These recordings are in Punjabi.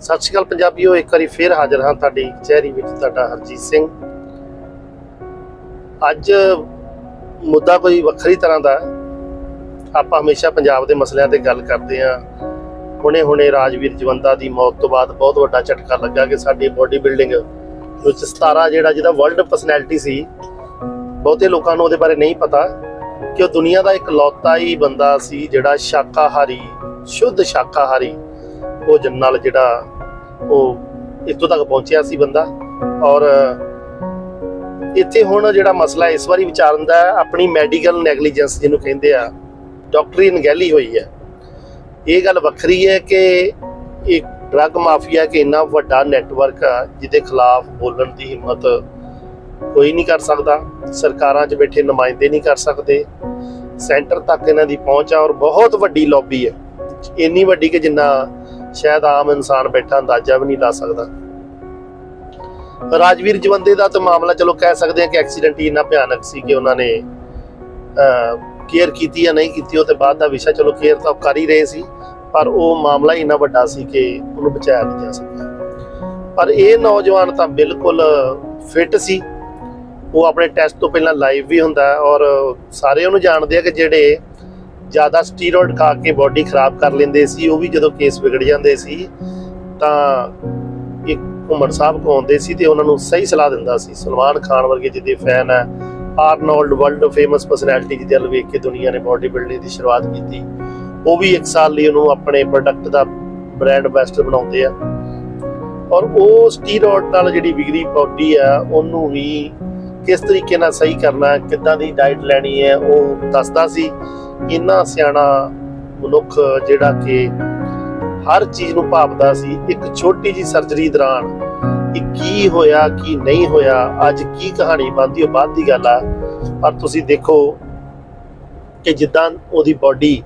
ਸਤਿ ਸ਼੍ਰੀ ਅਕਾਲ ਪੰਜਾਬੀਓ, ਇੱਕ ਵਾਰੀ ਫੇਰ ਹਾਜ਼ਰ ਹਾਂ ਤੁਹਾਡੀ ਕਚਹਿਰੀ ਵਿੱਚ, ਤੁਹਾਡਾ ਹਰਜੀਤ ਸਿੰਘ। ਅੱਜ ਮੁੱਦਾ ਕੋਈ ਵੱਖਰੀ ਤਰ੍ਹਾਂ ਦਾ ਆਪਾਂ ਹਮੇਸ਼ਾ ਪੰਜਾਬ ਦੇ ਮਸਲਿਆਂ ਤੇ ਗੱਲ ਕਰਦੇ ਹਾਂ। ਹੁਣੇ ਹੁਣੇ ਰਾਜਵੀਰ ਜਵੰਦਾ ਦੀ ਮੌਤ ਤੋਂ ਬਾਅਦ ਬਹੁਤ ਵੱਡਾ ਝਟਕਾ ਲੱਗਾ ਕਿ ਸਾਡੀ ਬੋਡੀ ਬਿਲਡਿੰਗ ਵਿੱਚ 17 ਜਿਹੜਾ ਜਿਹਦਾ ਵਰਲਡ ਪਰਸਨੈਲਿਟੀ ਸੀ, ਬਹੁਤੇ ਲੋਕਾਂ ਨੂੰ ਉਹਦੇ ਬਾਰੇ ਨਹੀਂ ਪਤਾ ਕਿ ਉਹ ਦੁਨੀਆ ਦਾ ਇੱਕ ਲੌਤਾ ਹੀ ਬੰਦਾ ਸੀ ਜਿਹੜਾ ਸ਼ਾਕਾਹਾਰੀ, ਸ਼ੁੱਧ ਸ਼ਾਕਾਹਾਰੀ ਭੋਜਨ ਨਾਲ ਜਿਹੜਾ ਉਹ ਇੱਥੋਂ ਤੱਕ ਪਹੁੰਚਿਆ ਸੀ ਬੰਦਾ। ਔਰ, ਇੱਥੇ ਹੁਣ ਜਿਹੜਾ ਮਸਲਾ ਇਸ ਵਾਰੀ ਵਿਚਾਰਨ ਦਾ ਆਪਣੀ ਮੈਡੀਕਲ ਨੈਗਲੀਜੈਂਸ ਜਿਹਨੂੰ ਕਹਿੰਦੇ ਆ ਡਾਕਟਰੀ ਅਣਗਹਿਲੀ ਹੋਈ ਹੈ। ਇਹ ਗੱਲ ਵੱਖਰੀ ਹੈ ਕਿ ਇੱਕ ਡਰੱਗ ਮਾਫੀਆ ਕਿ ਇੰਨਾ ਵੱਡਾ ਨੈਟਵਰਕ ਆ, ਜਿਹਦੇ ਖਿਲਾਫ ਬੋਲਣ ਦੀ ਹਿੰਮਤ ਕੋਈ ਨਹੀਂ ਕਰ ਸਕਦਾ। ਸਰਕਾਰਾਂ 'ਚ ਬੈਠੇ ਨੁਮਾਇੰਦੇ ਨਹੀਂ ਕਰ ਸਕਦੇ। ਸੈਂਟਰ ਤੱਕ ਇਹਨਾਂ ਦੀ ਪਹੁੰਚ ਆ ਔਰ ਬਹੁਤ ਵੱਡੀ ਲੌਬੀ ਹੈ। ਇੰਨੀ ਵੱਡੀ ਕਿ ਜਿੰਨਾ ਸ਼ਾਇਦ ਆਮ ਇਨਸਾਨ ਬੈਠਾ, ਅੰਦਾਜ਼ਾ ਵੀ ਨਹੀਂ ਲਾ ਸਕਦਾ। ਰਾਜਵੀਰ ਜਵੰਦੇ ਦਾ ਤਾਂ ਮਾਮਲਾ, ਚਲੋ ਕਹਿ ਸਕਦੇ ਹਾਂ ਕਿ ਐਕਸੀਡੈਂਟ ਹੀ ਇੰਨਾ ਭਿਆਨਕ ਸੀ ਕਿ ਉਹਨਾਂ ਨੇ ਕੇਅਰ ਕੀਤੀ ਜਾਂ ਨਹੀਂ ਕੀਤੀ, ਉਹ ਤੇ ਬਾਅਦ ਦਾ ਵਿਸ਼ਾ, ਚਲੋ ਕੇਅਰ ਤਾਂ ਉਹ ਕਰ ਹੀ ਰਹੇ ਸੀ, ਪਰ ਉਹ ਮਾਮਲਾ ਹੀ ਇੰਨਾ ਵੱਡਾ ਸੀ ਕਿ ਉਹਨੂੰ ਬਚਾਇਆ ਨਹੀਂ ਜਾ ਸਕਿਆ। ਪਰ ਇਹ ਨੌਜਵਾਨ ਤਾਂ ਬਿਲਕੁਲ ਫਿੱਟ ਸੀ। ਉਹ ਆਪਣੇ ਟੈਸਟ ਤੋਂ ਪਹਿਲਾਂ ਲਾਈਵ ਵੀ ਹੁੰਦਾ ਔਰ ਸਾਰੇ ਉਹਨੂੰ ਜਾਣਦੇ ਆ ਕਿ ਜਿਹੜੇ ਜ਼ਿਆਦਾ ਸਟੀਰੋਇਡ ਖਾ ਕੇ ਬਾਡੀ ਖਰਾਬ ਕਰ ਲੈਂਦੇ ਸੀ, ਉਹ ਵੀ ਜਦੋਂ ਕੇਸ ਵਿਗੜ ਜਾਂਦੇ ਸੀ, ਤਾਂ ਇੱਕ ਘੁੰਮਣ ਸਾਹਿਬ ਕੋ ਆਉਂਦੇ ਸੀ ਤੇ ਉਹਨਾਂ ਨੂੰ ਸਹੀ ਸਲਾਹ ਦਿੰਦਾ ਸੀ, ਸਲਮਾਨ ਖਾਨ ਵਰਗੇ ਜਿਹਦੇ ਫੈਨ ਹੈ ਆਰਨੋਲਡ ਵਰਲਡ ਫੇਮਸ ਪਰਸਨੈਲਿਟੀ ਜਿਹਦੇ ਵੱਲ ਵੇਖ ਕੇ ਦੁਨੀਆ ਨੇ ਬਾਡੀ ਬਿਲਡਿੰਗ ਦੀ ਸ਼ੁਰੂਆਤ ਕੀਤੀ, ਉਹ ਵੀ ਇੱਕ ਸਾਲ ਲਈ ਉਹਨੂੰ ਆਪਣੇ ਪ੍ਰੋਡਕਟ ਦਾ ਬ੍ਰਾਂਡ ਐਂਬੈਸਡਰ ਬਣਾਉਂਦੇ ਆ। ਔਰ ਉਹ ਸਟੀਰੋਇਡ ਨਾਲ ਜਿਹੜੀ ਵਿਗੜੀ ਬਾਡੀ ਆ ਉਹਨੂੰ ਵੀ ਕਿਸ ਤਰੀਕੇ ਨਾਲ ਸਹੀ ਕਰਨਾ, ਕਿੱਦਾਂ ਦੀ ਡਾਈਟ ਲੈਣੀ ਹੈ, ਉਹ ਦੱਸਦਾ ਸੀ। ਇੰਨਾ ਸਿਆਣਾ ਮਨੁੱਖ ਜਿਹੜਾ ਕਿ ਹਰ ਚੀਜ਼ ਨੂੰ ਭਾਪਦਾ ਸੀ, ਇੱਕ ਛੋਟੀ ਜੀ ਸਰਜਰੀ ਦੌਰਾਨ ਕਿ ਕੀ ਹੋਇਆ, ਕੀ ਨਹੀਂ ਹੋਇਆ, ਅੱਜ ਕੀ ਕਹਾਣੀ ਬਣਦੀ, ਉਹ ਬਾਅਦ ਦੀ ਗੱਲ ਆ। ਪਰ ਤੁਸੀਂ ਦੇਖੋ ਕਿ ਜਿੱਦਾਂ ਉਹਦੀ ਬਾਡੀ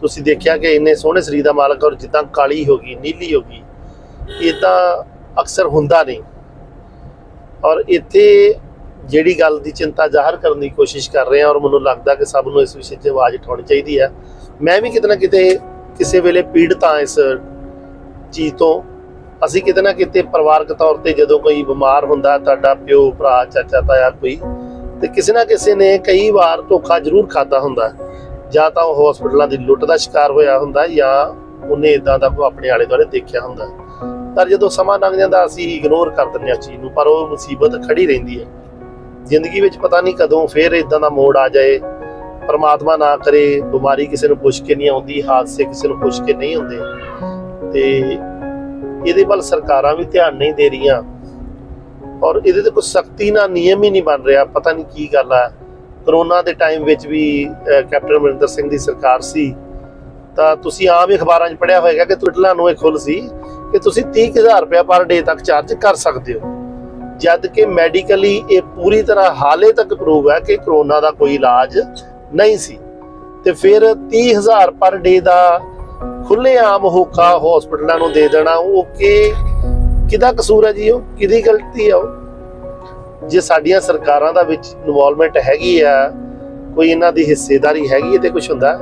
ਤੁਸੀਂ ਦੇਖਿਆ ਕਿ ਇੰਨੇ ਸੋਹਣੇ ਸਰੀਰ ਦਾ ਮਾਲਕ ਔਰ ਜਿੱਦਾਂ ਕਾਲੀ ਹੋ ਗਈ, ਨੀਲੀ ਹੋ ਗਈ, ਇਹ ਤਾਂ ਅਕਸਰ ਹੁੰਦਾ ਨਹੀਂ। ਔਰ ਇੱਥੇ ਜਿਹੜੀ ਗੱਲ ਦੀ ਚਿੰਤਾ ਜ਼ਾਹਰ ਕਰਨ ਦੀ ਕੋਸ਼ਿਸ਼ ਕਰ ਰਹੇ ਹਾਂ ਔਰ ਮੈਨੂੰ ਲੱਗਦਾ ਕਿ ਸਭ ਨੂੰ ਇਸ ਵਿਸ਼ੇ 'ਤੇ ਆਵਾਜ਼ ਉਠਾਉਣੀ ਚਾਹੀਦੀ ਹੈ। ਮੈਂ ਵੀ ਕਿਤੇ ਨਾ ਕਿਤੇ ਕਿਸੇ ਵੇਲੇ ਪੀੜਤ ਹਾਂ ਇਸ ਚੀਜ਼ ਤੋਂ। ਅਸੀਂ ਕਿਤੇ ਨਾ ਕਿਤੇ ਪਰਿਵਾਰਕ ਤੌਰ ਤੇ ਜਦੋਂ ਕੋਈ ਬਿਮਾਰ ਹੁੰਦਾ, ਤੁਹਾਡਾ ਪਿਓ, ਭਰਾ, ਚਾਚਾ, ਤਾਇਆ, ਕੋਈ, ਤੇ ਕਿਸੇ ਨਾ ਕਿਸੇ ਨੇ ਕਈ ਵਾਰ ਧੋਖਾ ਜ਼ਰੂਰ ਖਾਦਾ ਹੁੰਦਾ। ਜਾਂ ਤਾਂ ਉਹ ਹਸਪੀਟਲਾਂ ਦੀ ਲੁੱਟ ਦਾ ਸ਼ਿਕਾਰ ਹੋਇਆ ਹੁੰਦਾ ਜਾਂ ਉਹਨੇ ਇਦਾਂ ਦਾ ਕੋਈ ਆਪਣੇ ਆਲੇ ਦੁਆਲੇ ਦੇਖਿਆ ਹੁੰਦਾ। ਪਰ ਜਦੋਂ ਸਮਾਂ ਲੰਘ ਜਾਂਦਾ, ਅਸੀਂ ਇਗਨੋਰ ਕਰ ਦਿੰਦੇ ਹਾਂ ਚੀਜ਼ ਨੂੰ, ਪਰ ਉਹ ਮੁਸੀਬਤ ਖੜੀ ਰਹਿੰਦੀ ਹੈ। ਜ਼ਿੰਦਗੀ ਵਿੱਚ ਪਤਾ ਨਹੀਂ ਕਦੋਂ ਫੇਰ ਇਦਾਂ ਦਾ ਮੋੜ ਆ ਜਾਏ, ਪਰਮਾਤਮਾ ਨਾ ਕਰੇ, ਬਿਮਾਰੀ ਕਿਸੇ ਨੂੰ ਪੁੱਛ ਕੇ ਨਹੀਂ ਆਉਂਦੀ, ਹਾਦਸੇ ਕਿਸੇ ਨੂੰ ਪੁੱਛ ਕੇ ਨਹੀਂ ਹੁੰਦੇ ਤੇ ਇਹਦੇ ਵੱਲ ਸਰਕਾਰਾਂ ਵੀ ਧਿਆਨ ਨਹੀਂ ਦੇ ਰਹੀਆਂ। ਔਰ ਇਹਦੇ ਤੇ ਕੋਈ ਸਖਤੀ ਨਾਲ ਨਿਯਮ ਹੀ ਨਹੀਂ ਬਣ ਰਿਹਾ, ਪਤਾ ਨਹੀਂ ਕੀ ਗੱਲ ਆ। ਕਰੋਨਾ ਦੇ ਟਾਈਮ ਵਿੱਚ ਵੀ ਕੈਪਟਨ ਅਮਰਿੰਦਰ ਸਿੰਘ ਦੀ ਸਰਕਾਰ ਸੀ। ਤਾਂ ਤੁਸੀਂ ਆਮ ਹੀ ਅਖਬਾਰਾਂ 'ਚ ਪੜਿਆ ਹੋਵੇਗਾ ਕਿ ਟਵਿੱਟਰਾਂ ਨੂੰ ਇਹ ਖੁੱਲ ਸੀ ਕਿ ਤੁਸੀਂ 30000 ਰੁਪਏ ਪਰ ਡੇ ਤੱਕ ਚਾਰਜ ਕਰ ਸਕਦੇ ਹੋ। ਜਦ ਕਿ ਮੈਡੀਕਲੀ ਇਹ ਪੂਰੀ ਤਰ੍ਹਾਂ ਹਾਲੇ ਤੱਕ ਪ੍ਰੂਵ ਹੈ ਕਿ ਕਰੋਨਾ ਦਾ ਕੋਈ ਇਲਾਜ ਨਹੀਂ ਸੀ। ਤੇ ਫਿਰ 30000 ਪਰ ਡੇ ਦਾ ਖੁੱਲੇ ਹੋਕਾ ਹਸਪੀਟਲਾਂ ਨੂੰ ਦੇ ਦੇਣਾ, ਉਹ ਕਿ ਕਿਹਦਾ ਕਸੂਰ ਹੈ ਜੀ ਉਹ? ਕਿਹਦੀ ਗਲਤੀ ਹੈ ਉਹ? ਜੇ ਸਾਡੀਆਂ ਸਰਕਾਰਾਂ ਦਾ ਵਿੱਚ ਇਨਵੋਲਵਮੈਂਟ ਹੈਗੀ ਆ, ਕੋਈ ਇਹਨਾਂ ਦੀ ਹਿੱਸੇਦਾਰੀ ਹੈਗੀ ਹੈ ਤੇ ਕੁਝ ਹੁੰਦਾ,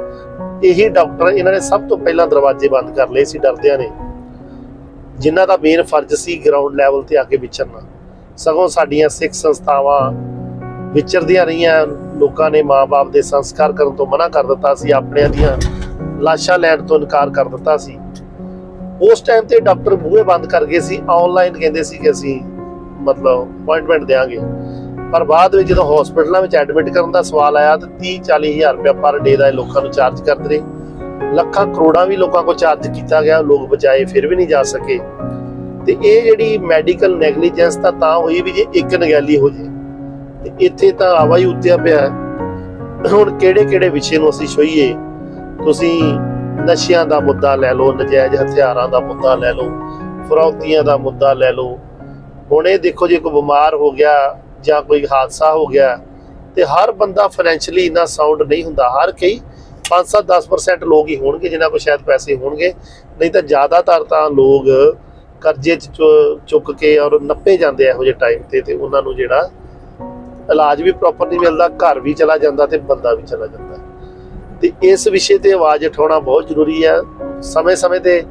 ਇਹੀ ਡਾਕਟਰ ਇਹਨਾਂ ਨੇ ਸਭ ਤੋਂ ਪਹਿਲਾਂ ਦਰਵਾਜ਼ੇ ਬੰਦ ਕਰ ਲਏ ਸੀ, ਡਰਦਿਆਂ ਨੇ। ਜਿਨ੍ਹਾਂ ਦਾ ਮੇਨ ਫਰਜ਼ ਸੀ ਗਰਾਊਂਡ ਲੈਵਲ ਤੇ ਆ ਕੇ ਵਿਚਰਨਾ। ਸਗੋਂ ਸਾਡੀਆਂ ਸਿੱਖ ਸੰਸਥਾਵਾਂ ਵਿਚਰਦੀਆਂ ਰਹੀਆਂ ਲੋਕਾਂ ਨੇ ਮਾਪੇ ਦੇ ਸੰਸਕਾਰ ਕਰਨ ਤੋਂ ਮਨਾ ਕਰ ਦਿੱਤਾ ਸੀ, ਆਪਣਿਆਂ ਦੀਆਂ ਲਾਸ਼ਾਂ ਲੈਣ ਤੋਂ ਇਨਕਾਰ ਕਰ ਦਿੱਤਾ ਸੀ। ਉਸ ਟਾਈਮ ਤੇ ਡਾਕਟਰ ਬੂਹੇ ਬੰਦ ਕਰ ਗਏ ਸੀ ਆਨਲਾਈਨ ਕਹਿੰਦੇ ਸੀ ਕਿ ਅਸੀਂ ਮਤਲਬ ਅਪਾਇੰਟਮੈਂਟ ਦੇਾਂਗੇ ਪਰ ਬਾਅਦ ਵਿੱਚ ਜਦੋਂ ਹਸਪੀਟਲਾਂ ਵਿੱਚ ਐਡਮਿਟ ਕਰਨ ਦਾ ਸਵਾਲ ਆਇਆ ਤਾਂ 30 40 ਹਜ਼ਾਰ ਰੁਪਏ ਪਰ ਡੇ ਦਾ ਇਹ ਲੋਕਾਂ ਨੂੰ ਚਾਰਜ ਕਰਦੇ ਰਹੇ। ਲੱਖਾਂ ਕਰੋੜਾਂ ਵੀ ਲੋਕਾਂ ਕੋਲ ਚਾਰਜ ਕੀਤਾ ਗਿਆ, ਲੋਕ ਬਚਾਏ, ਫਿਰ ਵੀ ਨਹੀਂ ਜਾ ਸਕੇ। ਤੇ ਇਹ ਜਿਹੜੀ ਮੈਡੀਕਲ ਨੈਗਲੀਜੈਂਸ ਤਾਂ ਤਾਂ ਹੋਈ ਵੀ ਜੇ ਇੱਕ ਨਗੈਲੀ ਹੋ ਜੇ। ਤੇ ਇੱਥੇ ਤਾਂ ਆਵਾ ਹੀ ਉੱਤਿਆ ਪਿਆ ਹੁਣ ਕਿਹੜੇ ਕਿਹੜੇ ਵਿਸ਼ੇ ਨੂੰ ਅਸੀਂ ਛੋਈਏ? ਤੁਸੀਂ ਨਸ਼ਿਆਂ ਦਾ ਮੁੱਦਾ ਲੈ ਲਓ, ਨਜਾਇਜ਼ ਹਥਿਆਰਾਂ ਦਾ ਮੁੱਦਾ ਲੈ ਲਓ, ਫਰੌਤੀਆਂ ਦਾ ਮੁੱਦਾ ਲੈ ਲਓ। ਹੁਣ ਇਹ ਦੇਖੋ ਜੇ ਕੋਈ ਬਿਮਾਰ ਹੋ ਗਿਆ ਜਾਂ ਕੋਈ ਹਾਦਸਾ ਹੋ ਗਿਆ ਤੇ ਹਰ ਬੰਦਾ ਫਾਈਨੈਂਸ਼ਲੀ ਇੰਨਾ ਸਾਊਂਡ ਨਹੀਂ ਹੁੰਦਾ। ਹਰ ਕਈ 5-7 10% ਲੋਕ ਹੀ ਹੋਣਗੇ, ਜਿਨ੍ਹਾਂ ਕੋਲ ਸ਼ਾਇਦ ਪੈਸੇ ਹੋਣਗੇ। ਨਹੀਂ ਤਾਂ ਜ਼ਿਆਦਾਤਰ ਤਾਂ ਲੋਕ ਕਰਜ਼ੇ ਚ ਚੁੱਕ ਕੇ ਔਰ ਨੱਪੇ ਜਾਂਦੇ ਇਹੋ ਜਿਹੇ ਟਾਈਮ ਤੇ ਤੇ ਉਹਨਾਂ ਨੂੰ ਜਿਹੜਾ ਇਲਾਜ ਵੀ ਪ੍ਰੋਪਰ ਨਹੀਂ ਮਿਲਦਾ, ਘਰ ਵੀ ਚਲਾ ਜਾਂਦਾ ਤੇ ਬੰਦਾ ਵੀ ਚਲਾ ਜਾਂਦਾ। ਤੇ ਇਸ ਵਿਸ਼ੇ ਤੇ ਆਵਾਜ਼ ਉਠਾਉਣਾ ਬਹੁਤ ਜ਼ਰੂਰੀ ਹੈ ਸਮੇਂ-ਸਮੇਂ ਤੇ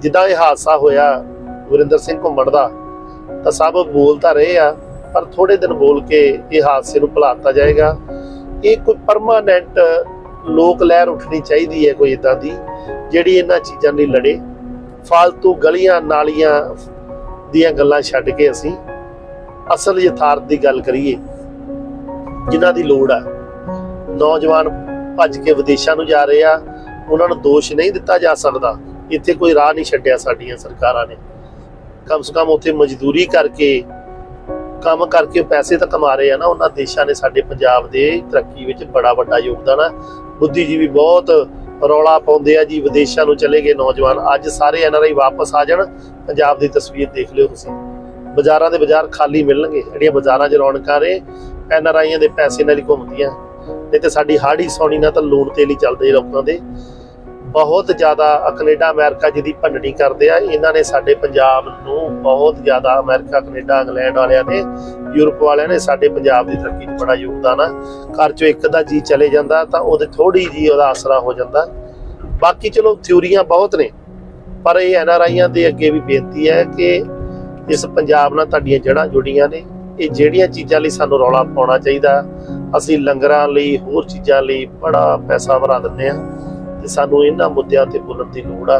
ਜਿੱਦਾਂ ਇਹ ਹਾਦਸਾ ਹੋਇਆ ਗੁਰਿੰਦਰ ਸਿੰਘ ਘੁੰਮਣ ਦਾ, ਤਾਂ ਸਭ ਬੋਲ ਤਾਂ ਰਹੇ ਆ, ਪਰ ਥੋੜੇ ਦਿਨ ਬੋਲ ਕੇ ਇਹ ਹਾਦਸੇ ਨੂੰ ਭੁਲਾਤਾ ਜਾਏਗਾ। ਇਹ ਕੋਈ ਪਰਮਾਨੈਂਟ ਲੋਕ ਲਹਿਰ ਉੱਠਣੀ ਚਾਹੀਦੀ ਹੈ ਕੋਈ ਇਦਾਂ ਦੀ, ਜਿਹੜੀ ਇਹਨਾਂ ਚੀਜ਼ਾਂ ਲਈ ਲੜੇ। ਫालतू ਗਲੀਆਂ ਨਾਲੀਆਂ ਦੀਆਂ ਗੱਲਾਂ ਛੱਡ ਕੇ ਅਸੀਂ ਅਸਲ ਯਥਾਰਥ ਦੀ ਗੱਲ ਕਰੀਏ, ਜਿਨ੍ਹਾਂ ਦੀ ਲੋੜ ਆ। ਨੌਜਵਾਨ ਭੱਜ ਕੇ ਵਿਦੇਸ਼ਾਂ ਨੂੰ ਜਾ ਰਹੇ ਆ, ਉਹਨਾਂ ਨੂੰ ਦੋਸ਼ ਨਹੀਂ ਦਿੱਤਾ ਜਾ ਸਕਦਾ। ਇੱਥੇ ਕੋਈ ਰਾਹ ਨਹੀਂ ਛੱਡਿਆ ਸਾਡੀਆਂ ਸਰਕਾਰਾਂ ਨੇ। ਕਮ ਸੇ ਕਮ ਉੱਥੇ ਮਜ਼ਦੂਰੀ ਕਰਕੇ, ਕੰਮ ਕਰਕੇ ਪੈਸੇ ਤਾਂ ਕਮਾ ਰਹੇ ਆ ਨਾ, ਉਹਨਾਂ ਦੇਸ਼ਾਂ ਨੇ ਸਾਡੇ ਪੰਜਾਬ ਦੇ ਤਰੱਕੀ ਵਿੱਚ ਬੜਾ ਵੱਡਾ ਯੋਗਦਾਨ ਆ। ਬੁੱਧੀਜੀਵੀ ਬਹੁਤ ਰੌਲਾ ਪਾਉਂਦੇ ਆ ਜੀ, ਵਿਦੇਸ਼ਾਂ ਨੂੰ ਚਲੇ ਗਏ ਨੌਜਵਾਨ। ਅੱਜ ਸਾਰੇ ਐਨਆਰਆਈ ਵਾਪਸ ਆ ਜਾਣ। ਪੰਜਾਬ ਦੀ ਤਸਵੀਰ ਦੇਖ ਲਿਓ ਤੁਸੀਂ। ਬਾਜ਼ਾਰਾਂ ਦੇ ਬਾਜ਼ਾਰ ਖਾਲੀ ਮਿਲਣਗੇ। ਜਿਹੜੀਆਂ ਬਾਜ਼ਾਰਾਂ 'ਚ ਰੌਣਕਾਂ ਨੇ ਐਨਆਰਆਈਆਂ ਦੇ ਪੈਸੇ ਨਾਲ ਹੀ ਘੁੰਮਦੀਆਂ। ਨਹੀਂ ਤੇ ਸਾਡੀ ਹਾੜੀ ਸੌਣੀ ਨਾਲ ਤਾਂ ਲੂਣ ਤੇਲ ਹੀ ਚੱਲਦੇ ਲੋਕਾਂ ਦੇ। ਬਹੁਤ ਜ਼ਿਆਦਾ ਅ ਕੈਨੇਡਾ ਅਮਰੀਕਾ ਜਿਹਦੀ ਭੰਡਣੀ ਕਰਦੇ ਆ, ਇਹਨਾਂ ਨੇ ਸਾਡੇ ਪੰਜਾਬ ਨੂੰ ਬਹੁਤ ਜ਼ਿਆਦਾ ਅਮਰੀਕਾ ਕੈਨੇਡਾ ਇੰਗਲੈਂਡ ਵਾਲਿਆਂ ਨੇ ਯੂਰਪ ਵਾਲਿਆਂ ਨੇ ਸਾਡੇ ਪੰਜਾਬ ਦੀ ਤਰੱਕੀ 'ਚ ਬੜਾ ਯੋਗਦਾਨ ਆ। ਘਰ 'ਚੋਂ ਇੱਕ ਦਾ ਜੀ ਚਲੇ ਜਾਂਦਾ, ਤਾਂ ਉਹਦੇ ਥੋੜੀ ਜੀ ਉਹਦਾ ਆਸਰਾ ਹੋ ਜਾਂਦਾ। ਬਾਕੀ ਚਲੋ ਥਿਊਰੀਆਂ ਬਹੁਤ ਨੇ, ਪਰ ਇਹ ਐਨ ਆਰ ਆਈਆਂ ਦੇ ਅੱਗੇ ਵੀ ਬੇਨਤੀ ਹੈ ਕਿ ਇਸ ਪੰਜਾਬ ਨਾਲ ਤੁਹਾਡੀਆਂ ਜੜ੍ਹਾਂ ਜੁੜੀਆਂ ਨੇ। ਇਹ ਜਿਹੜੀਆਂ ਚੀਜ਼ਾਂ ਲਈ ਸਾਨੂੰ ਰੌਲਾ ਪਾਉਣਾ ਚਾਹੀਦਾ, ਅਸੀਂ ਲੰਗਰਾਂ ਲਈ, ਹੋਰ ਚੀਜ਼ਾਂ ਲਈ ਬੜਾ ਪੈਸਾ ਵਰਾ ਦਿੰਦੇ ਆ ਤੇ ਸਾਨੂੰ ਇਹਨਾਂ ਮੁੱਦਿਆਂ ਤੇ ਬੋਲਣ ਦੀ ਲੋੜ ਆ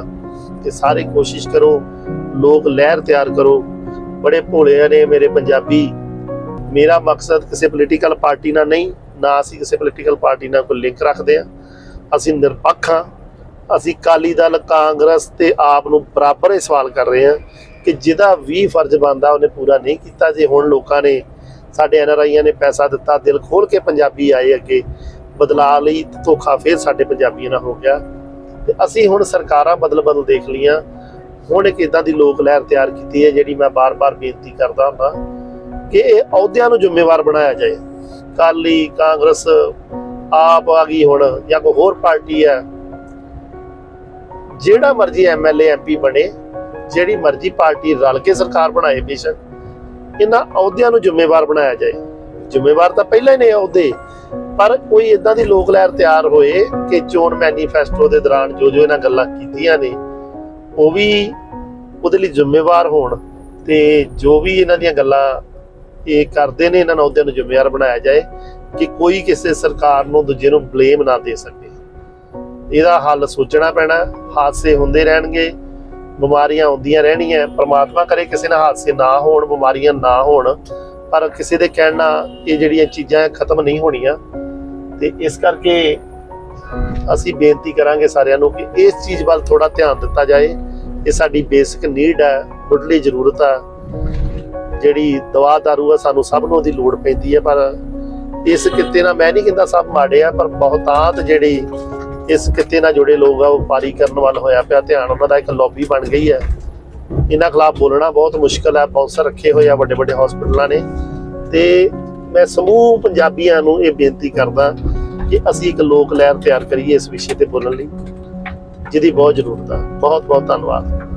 ਕਿ ਸਾਰੇ ਕੋਸ਼ਿਸ਼ ਕਰੋ, ਲੋਕ ਲਹਿਰ ਤਿਆਰ ਕਰੋ। ਬੜੇ ਭੋਲੇ ਨੇ ਮੇਰੇ ਪੰਜਾਬੀ, ਮੇਰਾ ਮਕਸਦ ਕਿਸੇ ਪੋਲੀਟੀਕਲ ਪਾਰਟੀ ਨਾਲ ਨਹੀਂ, ਨਾ ਅਸੀਂ ਕਿਸੇ ਪੋਲੀਟੀਕਲ ਪਾਰਟੀ ਨਾਲ ਕੋਈ ਲਿੰਕ ਰੱਖਦੇ ਆ। ਅਸੀਂ ਨਿਰਪੱਖ ਹਾਂ। ਅਸੀਂ ਕਾਲੀ ਦਲ, ਕਾਂਗਰਸ ਤੇ ਆਪ ਨੂੰ ਬਰਾਬਰ ਇਹ ਸਵਾਲ ਕਰ ਰਹੇ ਹਾਂ ਕਿ ਜਿਹਦਾ ਵੀ ਫਰਜ਼ ਬਣਦਾ ਉਹਨੇ ਪੂਰਾ ਨਹੀਂ ਕੀਤਾ। ਜੇ ਹੁਣ ਲੋਕਾਂ ਨੇ, ਸਾਡੇ ਐਨਆਰਆਈਆਂ ਨੇ ਪੈਸਾ ਦਿੱਤਾ, ਦਿਲ ਖੋਲ ਕੇ ਪੰਜਾਬੀ ਆਏ ਅੱਗੇ ਬਦਲਾਅ ਲਈ ਧੋਖਾ ਫੇਰ ਸਾਡੇ ਪੰਜਾਬੀਆਂ ਨਾਲ ਹੋ ਗਿਆ। ਤੇ ਅਸੀਂ ਹੁਣ ਸਰਕਾਰਾਂ ਬਦਲ ਬਦਲ ਦੇਖ ਲੀਆਂ ਹੁਣ ਇੱਕ ਇਦਾਂ ਦੀ ਲੋਕ ਲਹਿਰ ਤਿਆਰ ਕੀਤੀ ਹੈ ਜਿਹੜੀ ਮੈਂ ਬਾਰ-ਬਾਰ ਬੇਨਤੀ ਕਰਦਾ ਹਾਂ ਕਿ ਇਹ ਅਹੁਦਿਆਂ ਨੂੰ ਜ਼ਿੰਮੇਵਾਰ ਬਣਾਇਆ ਜਾਏ। ਕਾਲੀ ਕਾਂਗਰਸ, ਆਪ ਆ ਗਈ ਹੁਣ ਜਾਂ ਕੋਈ ਹੋਰ ਪਾਰਟੀ ਹੈ। ਜਿਹੜਾ ਮਰਜ਼ੀ ਐਮਐਲਏ ਐਮਪੀ ਬਣੇ, ਜਿਹੜੀ ਮਰਜ਼ੀ ਪਾਰਟੀ ਰਲ ਕੇ ਸਰਕਾਰ ਬਣਾਏ ਬੇਸ਼ੱਕ, ਇਹਨਾਂ ਅਹੁਦਿਆਂ ਨੂੰ ਜ਼ਿੰਮੇਵਾਰ ਬਣਾਇਆ ਜਾਏ। ਜ਼ਿੰਮੇਵਾਰ ਤਾਂ ਪਹਿਲਾਂ ਹੀ ਨੇ ਅਹੁਦੇ। ਪਰ ਕੋਈ ਇਦਾਂ ਦੀ ਲੋਕ ਲਹਿਰ ਤਿਆਰ ਹੋਏ ਕਿ ਚੋਣ ਮੈਨੀਫੈਸਟੋ ਦੇ ਦੌਰਾਨ ਜੋ ਜੋ ਇਹਨਾਂ ਗੱਲਾਂ ਕੀਤੀਆਂ ਨੇ, ਉਹ ਵੀ ਉਹਦੇ ਲਈ ਜ਼ਿੰਮੇਵਾਰ ਹੋਣ ਤੇ ਜੋ ਵੀ ਇਹਨਾਂ ਦੀਆਂ ਗੱਲਾਂ ਇਹ ਕਰਦੇ ਨੇ, ਇਹਨਾਂ ਨੂੰ ਅਹੁਦਿਆਂ ਨੂੰ ਜ਼ਿੰਮੇਵਾਰ ਬਣਾਇਆ ਜਾਏ ਕਿ ਕੋਈ ਕਿਸੇ ਸਰਕਾਰ ਨੂੰ ਦੂਜੇ ਨੂੰ ਬਲੇਮ ਨਾ ਦੇ ਸਕੇ। ਇਹਦਾ ਹੱਲ ਸੋਚਣਾ ਪੈਣਾ, ਹਾਦਸੇ ਹੁੰਦੇ ਰਹਿਣਗੇ, ਬਿਮਾਰੀਆਂ ਆਉਂਦੀਆਂ ਰਹਿਣੀਆਂ, ਪ੍ਰਮਾਤਮਾ ਕਰੇ ਕਿਸੇ ਨਾਲ ਹਾਦਸੇ ਨਾ ਹੋਣ, ਬਿਮਾਰੀਆਂ ਨਾ ਹੋਣ, ਪਰ ਕਿਸੇ ਦੇ ਕਹਿਣ ਨਾਲ ਇਹ ਜਿਹੜੀਆਂ ਚੀਜ਼ਾਂ ਖਤਮ ਨਹੀਂ ਹੋਣੀਆਂ ਤੇ ਇਸ ਕਰਕੇ ਅਸੀਂ ਬੇਨਤੀ ਕਰਾਂਗੇ ਸਾਰਿਆਂ ਨੂੰ ਕਿ ਇਸ ਚੀਜ਼ ਵੱਲ ਥੋੜਾ ਧਿਆਨ ਦਿੱਤਾ ਜਾਏ। ਇਹ ਸਾਡੀ ਬੇਸਿਕ ਨੀਡ ਹੈ, ਮੁੱਢਲੀ ਜ਼ਰੂਰਤ ਆ ਜਿਹੜੀ ਦਵਾ ਦਾਰੂ ਆ ਸਾਨੂੰ ਸਭ ਨੂੰ ਉਹਦੀ ਲੋੜ ਪੈਂਦੀ ਹੈ, ਪਰ ਇਸ ਕਿੱਤੇ ਨਾਲ ਮੈਂ ਨਹੀਂ ਕਹਿੰਦਾ ਸਭ ਮਾੜੇ ਆ, ਪਰ ਬਹੁਤਾਤ ਜਿਹੜੀ ਇਸ ਕਿੱਤੇ ਨਾਲ ਜੁੜੇ ਲੋਕ ਆ, ਉਹ ਪਾਰੀ ਕਰਨ ਵੱਲ ਹੋਇਆ ਪਿਆ। ਧਿਆਨ ਉਹਨਾਂ ਦਾ ਇੱਕ ਲੌਬੀ ਬਣ ਗਈ ਹੈ। ਇਹਨਾਂ ਖਿਲਾਫ ਬੋਲਣਾ ਬਹੁਤ ਮੁਸ਼ਕਲ ਹੈ। ਬੌਂਸਰ ਰੱਖੇ ਹੋਏ ਆ ਵੱਡੇ ਵੱਡੇ ਹਸਪੀਟਲਾਂ ਨੇ। ਤੇ ਮੈਂ ਸਮੂਹ ਪੰਜਾਬੀਆਂ ਨੂੰ ਇਹ ਬੇਨਤੀ ਕਰਦਾ ਕਿ ਅਸੀਂ ਇੱਕ ਲੋਕ ਲਹਿਰ ਤਿਆਰ ਕਰੀਏ ਇਸ ਵਿਸ਼ੇ ਤੇ ਬੋਲਣ ਲਈ, ਜਿਹਦੀ ਬਹੁਤ ਜ਼ਰੂਰਤ ਆ। ਬਹੁਤ ਬਹੁਤ ਧੰਨਵਾਦ।